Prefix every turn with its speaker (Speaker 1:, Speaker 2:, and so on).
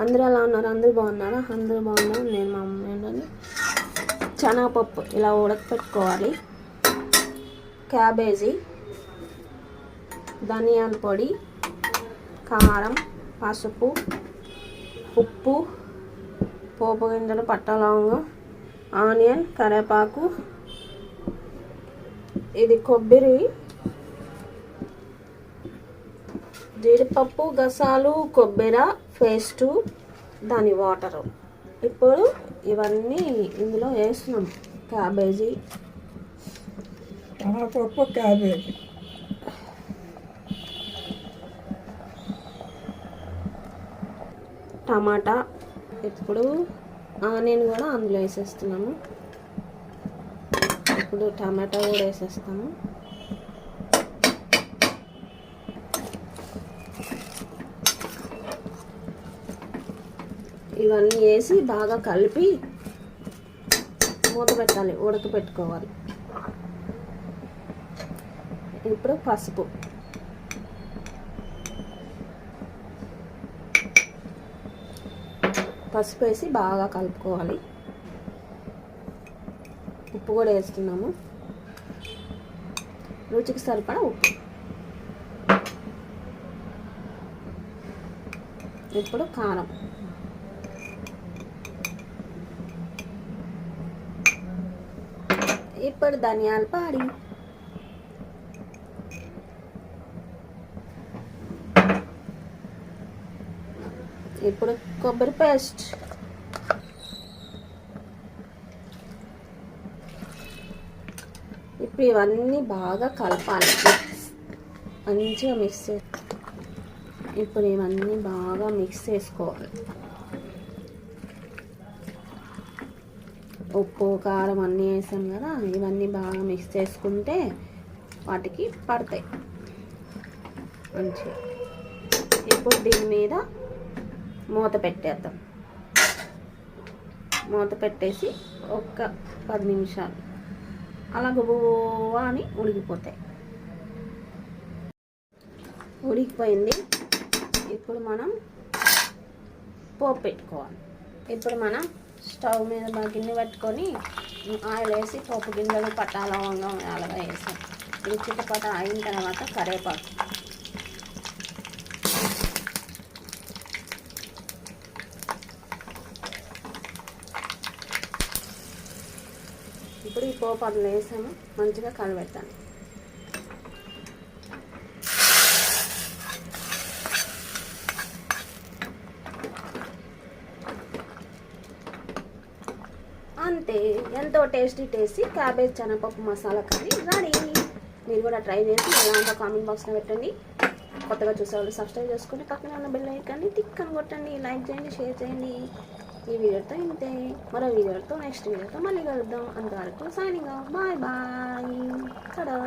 Speaker 1: అందరూ ఎలా ఉన్నారు? అందరూ బాగున్నారా? అందరూ బాగున్నారు? నేను మా అమ్మ ఉండండి శనగపప్పు ఇలా ఉడకపెట్టుకోవాలి. క్యాబేజీ ధనియాల పొడి కారం పసుపు ఉప్పు పోపు గింజలు పట్టలవంగం ఆనియన్ కరివేపాకు ఇది కొబ్బరి జీడిపప్పు గసాలు కొబ్బరి పేస్టు దాని వాటరు. ఇప్పుడు ఇవన్నీ ఇందులో వేస్తున్నాం. క్యాబేజీ.
Speaker 2: శనగపప్పు క్యాబేజీ.
Speaker 1: టమాటా. ఇప్పుడు ఆనియన్ కూడా అందులో వేసేస్తున్నాము. ఇప్పుడు టమాటా కూడా వేసేస్తాము. ఇవన్నీ వేసి బాగా కలిపి మూత పెట్టాలి ఉడకపెట్టుకోవాలి. ఇప్పుడు పసుపు. పసుపు వేసి బాగా కలుపుకోవాలి. ఉప్పు కూడా వేస్తున్నాము. రుచికి సరిపడా ఉప్పు. ఇప్పుడు కారం. ఇప్పుడు ధనియాల పాడి. ఇప్పుడు కొబ్బరి పేస్ట్. ఇప్పుడు ఇవన్నీ బాగా కలపాలి. మంచిగా మిక్స్ ఇప్పుడు ఇవన్నీ బాగా మిక్స్ చేసుకోవాలి. ఉప్పు కారం అన్నీ వేసాం కదా ఇవన్నీ బాగా మిక్స్ చేసుకుంటే వాటికి పడతాయి. మంచిగా. ఇప్పుడు దీని మీద మూత పెట్టేద్దాం. మూత పెట్టేసి ఒక్క పది నిమిషాలు. అలా గుబువా అని ఉడికిపోతాయి. ఉడికిపోయింది. ఇప్పుడు మనం పోపు పెట్టుకోవాలి. ఇప్పుడు మనం స్టవ్ మీద మా గిన్నె పట్టుకొని ఆయిల్ వేసి పోపు గింజలు పట్టాల లవంగం అలాగా వేసాం. ఇది చిట్టపట అయిన తర్వాత కరివేపాకు. ఇప్పుడు ఈ పోపు అందులో వేసాము. మంచిగా కలబెట్టాలి అంతే ఎంతో టేస్టీ టేస్టీ క్యాబేజ్ చెనపప్పు మసాలా కర్రీ రెడీ మీరు కూడా ట్రై చేసి ఎలా ఉందో కామెంట్ బాక్స్లో పెట్టండి. కొత్తగా చూసేవాళ్ళు సబ్స్క్రైబ్ చేసుకుని పక్కన ఉన్న బెల్ ఐకాన్ని టిక్ కొట్టండి. లైక్ చేయండి షేర్ చేయండి. ఈ వీడియోతో ఇంతే. మరో వీడియోతో నెక్స్ట్ వీడియోతో మళ్ళీ కలుద్దాం. అంతవరకు సైనింగ్ బాయ్ బాయ్ చడా